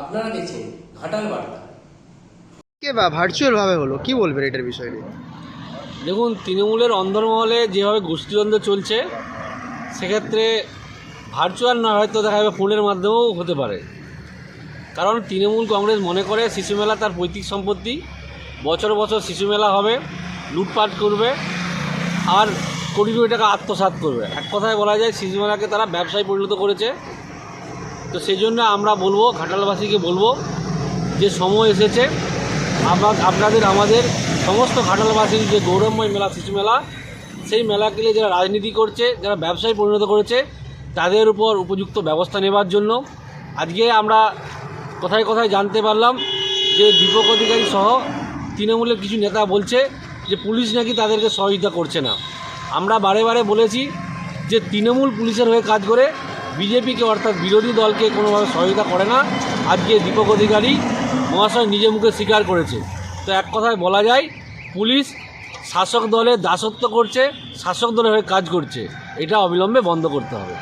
আপনারা দেখছেন ঘাটাল বার্তা। কে বা ভার্চুয়াল ভাবে হলো? কি বলবেন এটার বিষয় নিয়ে? দেখুন তৃণমূলের অন্দরমহলে যেভাবে গোষ্ঠীদ্বন্দ্ব চলছে সেক্ষেত্রে ভার্চুয়াল না হয়তো দেখা যাবে ফোনের মাধ্যমেও হতে পারে। কারণ তৃণমূল কংগ্রেস মনে করে শিশুমেলা তার পৈতৃক সম্পত্তি বছর বছর শিশুমেলা হবে লুটপাট করবে আর কোটি কোটি টাকা আত্মসাৎ করবে। এক কথায় বলা যায় শিশুমেলাকে তারা ব্যবসায় পরিণত করেছে তো সেই জন্য আমরা বলব, ঘাটালবাসীকে বলব, যে সময় এসেছে আপনাদের আমাদের সমস্ত ঘাটালবাসীর যে গৌরবময় মেলা, শিশু মেলা, সেই মেলাকে যারা রাজনীতি করছে, যারা ব্যবসায় পরিণত করেছে, তাদের উপর উপযুক্ত ব্যবস্থা নেবার জন্য আজকে আমরা কোথায় কোথায় জানতে পারলাম যে দীপক অধিকারী সহ তৃণমূলের কিছু নেতা বলছে যে পুলিশ নাকি তাদেরকে সহযোগিতা করছে না। আমরা বারে বারে বলেছি যে তৃণমূল পুলিশের হয়ে কাজ করে বিজেপিকে অর্থাৎ বিরোধী দলকে কোনোভাবে সহযোগিতা করে না। আজকে দীপক অধিকারী মহাশয় নিজে মুখে স্বীকার করেছে। তো এক কথায় বলা যায়, পুলিশ শাসক দলে দাসত্ব করছে, শাসক দলের হয়ে কাজ করছে। এটা অবিলম্বে বন্ধ করতে হবে।